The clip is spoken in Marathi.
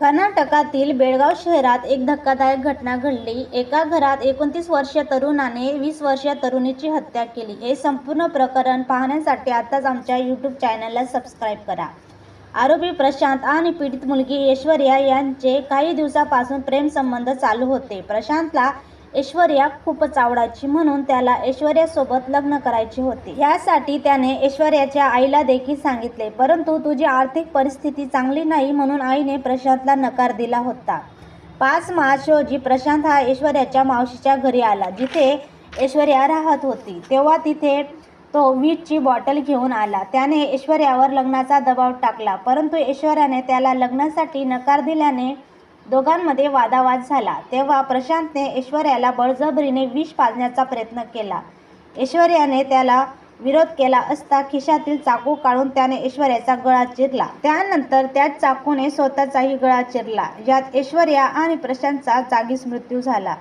कर्नाटकातील बेळगाव शहरात एक धक्कादायक घटना घडली. एका घरात एकोणतीस वर्षीय तरुणाने वीस वर्षीय तरुणीची हत्या केली. हे संपूर्ण प्रकरण पाहण्यासाठी आताच आमच्या यूट्यूब चॅनलला सबस्क्राईब करा. आरोपी प्रशांत आणि पीडित मुलगी ऐश्वर्या यांचे काही दिवसापासून प्रेमसंबंध चालू होते. प्रशांतला ऐश्वर्या खूपच आवडायची म्हणून त्याला ऐश्वर्यासोबत लग्न करायचे होते. यासाठी त्याने ऐश्वर्याच्या आईला देखील सांगितले परंतु तुझी आर्थिक परिस्थिती चांगली नाही म्हणून आईने प्रशांतला नकार दिला होता. पाच मार्च रोजी प्रशांत हा ऐश्वर्याच्या मावशीच्या घरी आला. जिथे ऐश्वर्या राहत होती तेव्हा तिथे तो वीटची बॉटल घेऊन आला. त्याने ऐश्वर्यावर लग्नाचा दबाव टाकला परंतु ऐश्वर्याने त्याला लग्नासाठी नकार दिल्याने दोघांमध्ये वादावाद झाला. तेव्हा प्रशांतने ऐश्वर्याला बळजबरीने विष पाजण्याचा प्रयत्न केला. ऐश्वर्याने त्याला विरोध केला असता खिशातील चाकू काढून त्याने ऐश्वर्याचा गळा चिरला. त्यानंतर त्याच चाकूने स्वतःचाही गळा चिरला यात ऐश्वर्या आणि प्रशांतचा जागीच मृत्यू झाला.